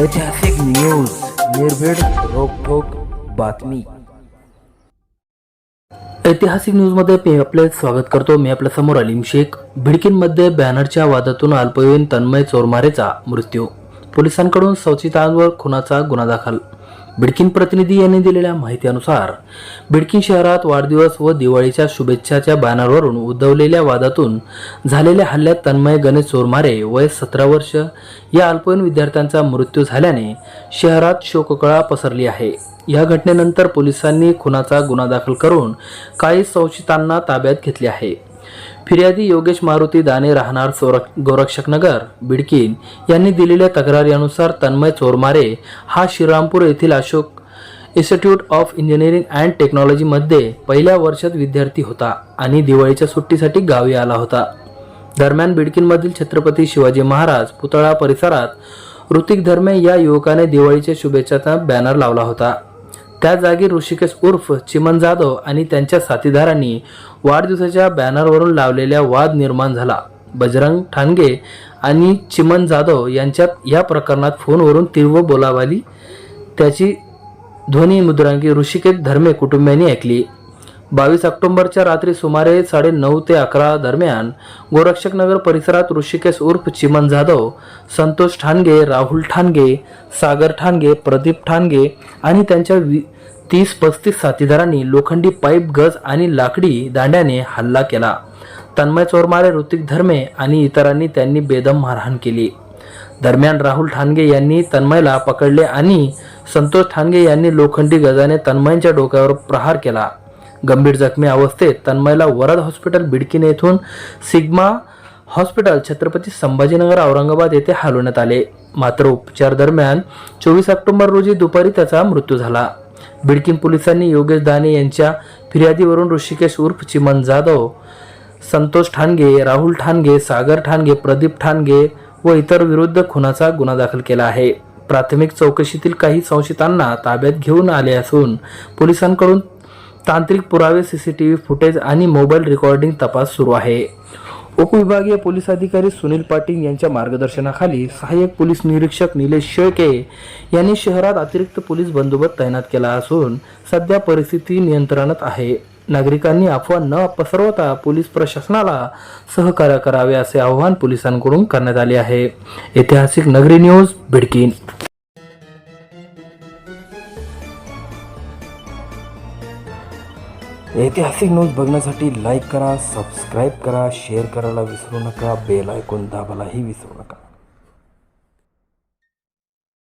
ऐतिहासिक न्यूज निर्भीड रोखोक बातमी. ऐतिहासिक न्यूजमध्ये मी आपले स्वागत करतो. मी आपल्यासमोर अलीम शेख. भिडकीनमध्ये बॅनरच्या वादातून अल्पवयीन तन्मय चोरमारेचा मृत्यू. पोलिसांकडून सवचितांवर खुनाचा गुन्हा दाखल. बिडकीन प्रतिनिधी यांनी दिलेल्या माहितीनुसार बिडकीन शहरात वाढदिवस व दिवाळीच्या शुभेच्छाच्या बॅनरवरून उद्भवलेल्या वादातून झालेल्या हल्ल्यात तन्मय गणेश चोरमारे वय सतरा वर्ष या अल्पवयीन विद्यार्थ्यांचा मृत्यू झाल्याने शहरात शोककळा पसरली आहे. या घटनेनंतर पोलिसांनी खुनाचा गुन्हा दाखल करून काही संशयितांना ताब्यात घेतले आहे. फिर्यादी योगेश मारुती दाने राहणार सोरक गोरक्षकनगर बिडकीन. यांनी दिलेल्या तक्रारीनुसार तन्मय चोरमारे हा श्रीरामपूर येथील Ashok institute of engineering and टेक्नॉलॉजीमध्ये पहिल्या वर्षात विद्यार्थी होता आणि दिवाळीच्या सुट्टीसाठी गावी आला होता. दरम्यान बिडकीनमधील छत्रपती शिवाजी महाराज पुतळा परिसरात ऋतिक धर्मे या युवकाने दिवाळीच्या शुभेच्छाचा बॅनर लावला होता. त्या जागी ऋषिकेश उर्फ चिमन जाधव आणि त्यांच्या साथीदारांनी वाढदिवसाच्या बॅनरवरून लावलेल्या वाद निर्माण झाला. बजरंग ठाणगे आणि चिमन जाधव यांच्यात या प्रकरणात फोनवरून तीव्र बोलावाली त्याची ध्वनी मुद्रांकी ऋषिकेश धर्मे कुटुंबियांनी ऐकली. बावीस ऑक्टोबरच्या रात्री सुमारे साडे नऊ ते अकरा दरम्यान गोरक्षकनगर परिसरात ऋषिकेश उर्फ चिमन जाधव संतोष ठाणगे राहुल ठाणगे सागर ठाणगे प्रदीप ठाणगे आणि त्यांच्या वी तीस पस्तीस साथीदारांनी लोखंडी पाईप गज आणि लाकडी दांड्याने हल्ला केला. तन्मय चोरमारे ऋतिक धर्मे आणि इतरांनी त्यांनी बेदम मारहाण केली. दरम्यान राहुल ठाणगे यांनी तन्मयला पकडले आणि संतोष ठाणगे यांनी लोखंडी गजाने तन्मयच्या डोक्यावर प्रहार केला. गंभीर जखमी अवस्थेत तन्मयला वरद हॉस्पिटल बिडकीन येथून सिग्मा हॉस्पिटल छत्रपती संभाजीनगर औरंगाबाद येथे हलवण्यात आले. मात्र उपचार दरम्यान चोवीस ऑक्टोबर रोजी दुपारी त्याचा मृत्यू झाला. बिडकीन पोलिसांनी योगेश दाने यांच्या फिर्यादीवरून ऋषिकेश उर्फ चिमन जाधव संतोष ठाणगे राहुल ठाणगे सागर ठाणगे प्रदीप ठाणगे व इतर विरुद्ध खुनाचा गुन्हा दाखल केला आहे. प्राथमिक चौकशीतील काही संशयितांना ताब्यात घेऊन आले असून पोलिसांकडून तांत्रिक पुरावे सीसीटीव्ही फुटेज आणि मोबाईल रेकॉर्डिंग तपास सुरू आहे. उपविभागीय पोलीस अधिकारी सुनील पाटील यांच्या मार्गदर्शनाखाली सहाय्यक पोलीस निरीक्षक निलेश शेळके यांनी शहरात अतिरिक्त पोलीस बंदोबस्त तैनात केला असून सध्या परिस्थिती नियंत्रणात आहे. नागरिकांनी अफवा न पसरवता पोलीस प्रशासनाला सहकार्य करावे असे आवाहन पोलिसांकडून करण्यात आले आहे. ऐतिहासिक नगरी न्यूज भिडकीन. ऐतिहासिक न्यूज बघण्यासाठी लाईक करा सबस्क्राईब करा शेअर करायला विसरू नका बेल ऐकून दाबायलाही विसरू नका.